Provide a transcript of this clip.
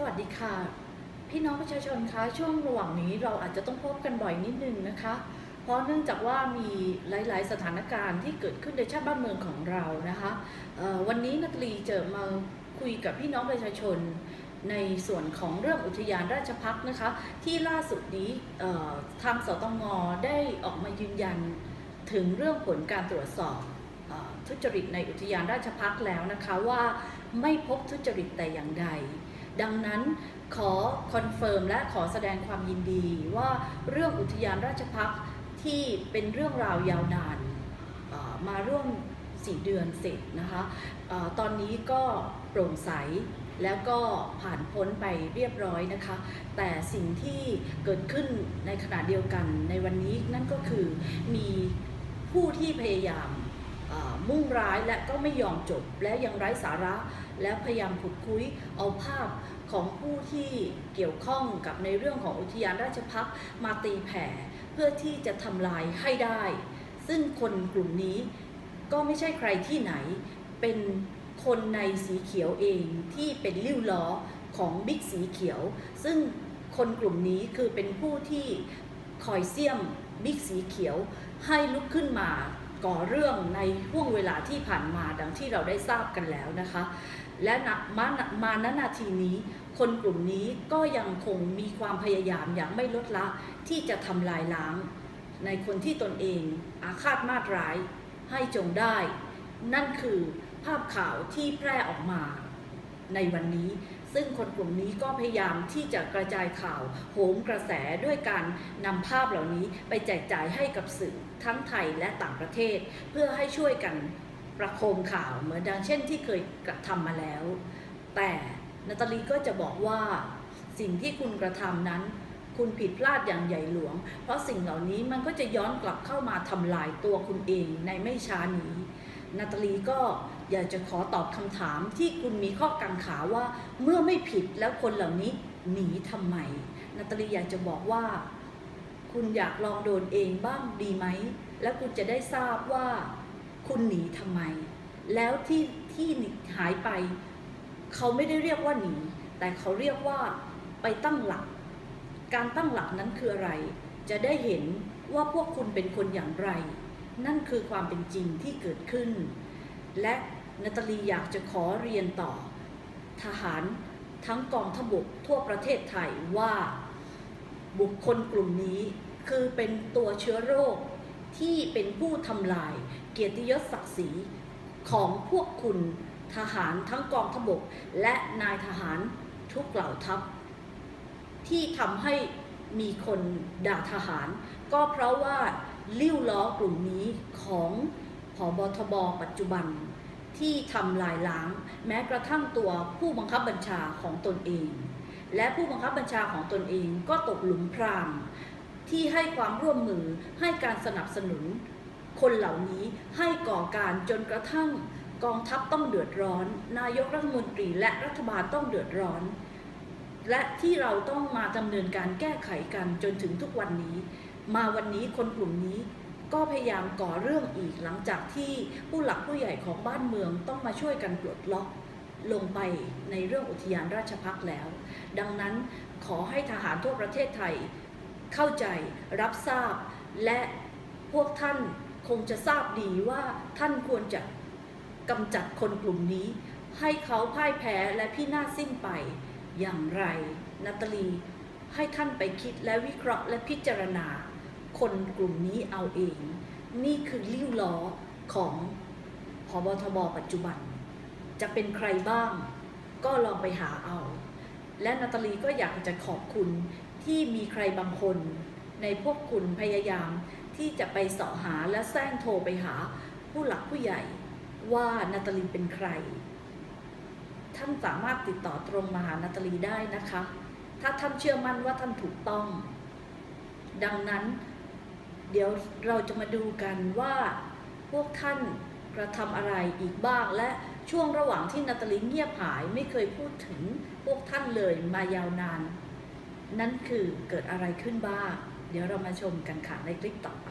สวัสดีค่ะ พี่น้องประชาชนคะช่วงระหว่างนี้เราอาจจะต้องพบกันบ่อยนิดนึงนะคะ เพราะเนื่องจากว่ามีหลาย ๆ สถานการณ์ที่เกิดขึ้นในชาติบ้านเมืองของเรานะคะวันนี้นัตลีจะมาคุยกับพี่น้องประชาชนในส่วนของเรื่องอุทยานราชพักษ์นะคะ ที่ล่าสุดนี้ทางสตงได้ออกมายืนยันถึงเรื่องผลการตรวจสอบทุจริตในอุทยานราชพักษ์แล้วนะคะว่าไม่พบทุจริตแต่อย่างใด ดังนั้นขอคอนเฟิร์มและขอแสดงความยินดีว่าเรื่องอุทยานราชพักษ์ที่เป็นเรื่องราวยาวนานเอ่อมาร่วม 4 เดือนเสร็จนะคะอตอนนี้ก็โปร่งใสแล้วก็ผ่านพ้นไปเรียบร้อยนะคะ แต่สิ่งที่เกิดขึ้นในขณะเดียวกันในวันนี้นั่นก็คือมีผู้ที่พยายาม มุ่งร้ายและก็ไม่ยอมจบและยังไร้สาระ และพยายามขุดคุยเอาภาพของผู้ที่เกี่ยวข้องกับในเรื่องของอุทยานราชพักมาตีแผ่ เพื่อที่จะทำลายให้ได้ ซึ่งคนกลุ่มนี้ก็ไม่ใช่ใครที่ไหน เป็นคนในสีเขียวเองที่เป็นลิ้วล้อของบิ๊กสีเขียว ซึ่งคนกลุ่มนี้คือเป็นผู้ที่คอยเสี่ยมบิ๊กสีเขียวให้ลุกขึ้นมา ก่อเรื่องในห่วงเวลาที่ผ่านมาดังที่เราได้ทราบกันแล้วนะคะ และมามาณนาทีนี้ คนกลุ่มนี้ก็ยังคงมีความพยายามอย่างไม่ลดละที่จะทำลายล้าง ในคนที่ตนเองอาฆาตมาตร้ายให้จงได้ นั่นคือภาพข่าวที่แพร่ออกมาในวันนี้ ซึ่งคนกลุ่มนี้ก็พยายามที่จะกระจายข่าวโหมกระแสด้วยการนำภาพเหล่านี้ไปแจกจ่ายให้กับสื่อทั้งไทยและต่างประเทศ เพื่อให้ช่วยกันประโคมข่าวเหมือนดังเช่นที่เคยกระทำมาแล้ว แต่นาตาลีก็จะบอกว่าสิ่งที่คุณกระทำนั้น คุณผิดพลาดอย่างใหญ่หลวง เพราะสิ่งเหล่านี้มันก็จะย้อนกลับเข้ามาทำลายตัวคุณเองในไม่ช้านี้นาตาลีก็ อยากจะขอตอบคำถามที่คุณมีข้อกังขาว่าเมื่อไม่ผิดแล้วคนเหล่านี้หนีทำไมนาตาลีอยากจะบอกว่า คุณอยากลองโดนเองบ้างดีไหม แล้วคุณจะได้ทราบว่าคุณหนีทำไม แล้วที่ที่หายไป เขาไม่ได้เรียกว่าหนี แต่เขาเรียกว่าไปตั้งหลัก การตั้งหลักนั้นคืออะไร จะได้เห็นว่าพวกคุณเป็นคนอย่างไร นั่นคือความเป็นจริงที่เกิดขึ้น และ นาตาลีอยากจะขอเรียนต่อ ทหารทั้งกองทบกทั่วประเทศไทยว่าบุคคลกลุ่มนี้คือเป็นตัวเชื้อโรคที่เป็นผู้ทำลายเกียรติยศศักดิ์ศรีของพวกคุณทหารทั้งกองทบก และนายทหารทุกเหล่าทัพ ที่ทำให้มีคนด่าทหาร ก็เพราะว่าลิ้วล้อกลุ่มนี้ของผอบทบปัจจุบัน ที่ทำลายล้าง แม้กระทั่งตัวผู้บังคับบัญชาของตนเอง และผู้บังคับบัญชาของตนเองก็ตกหลุมพรางที่ให้ความร่วมมือให้การสนับสนุน คนเหล่านี้ให้ก่อการจนกระทั่งกองทัพต้องเดือดร้อน นายกรัฐมนตรีและรัฐบาลต้องเดือดร้อน และที่เราต้องมาดำเนินการแก้ไขกันจนถึงทุกวันนี้ มาวันนี้คนกลุ่มนี้ ก็พยายามก่อเรื่องอีกหลังจากที่ผู้หลักผู้ใหญ่ของบ้านเมืองต้องมาช่วยกันปลดล็อกลงไปในเรื่องอุทยานราชพักษ์แล้ว ดังนั้นขอให้ทหารทั่วประเทศไทยเข้าใจรับทราบ และพวกท่านคงจะทราบดีว่าท่านควรจะกำจัดคนกลุ่มนี้ ให้เขาพ่ายแพ้และพินาสิ้นไปอย่างไร นาตาลี ให้ท่านไปคิดและวิเคราะห์และพิจารณา คนกลุ่มนี้เอาเอง นี่คือลิ้วล้อของพบทบปัจจุบัน จะเป็นใครบ้าง ก็ลองไปหาเอา และนาตาลีก็อยากจะขอบคุณที่มีใครบางคน ในพวกคุณพยายามที่จะไปเสาะหาและแซงโทรไปหาผู้หลักผู้ใหญ่ว่านาตาลีเป็นใคร ท่านสามารถติดต่อตรงมาหานาตาลีได้นะคะ ถ้าท่านเชื่อมั่นว่าท่านถูกต้อง ดังนั้น เดี๋ยวเราจะมาดูกันว่าพวกท่านกระทำอะไรอีกบ้าง และช่วงระหว่างที่นาตาลีเงียบหายไม่เคยพูดถึงพวกท่านเลยมายาวนาน นั่นคือเกิดอะไรขึ้นบ้าง เดี๋ยวเรามาชมกันค่ะในคลิปต่อไป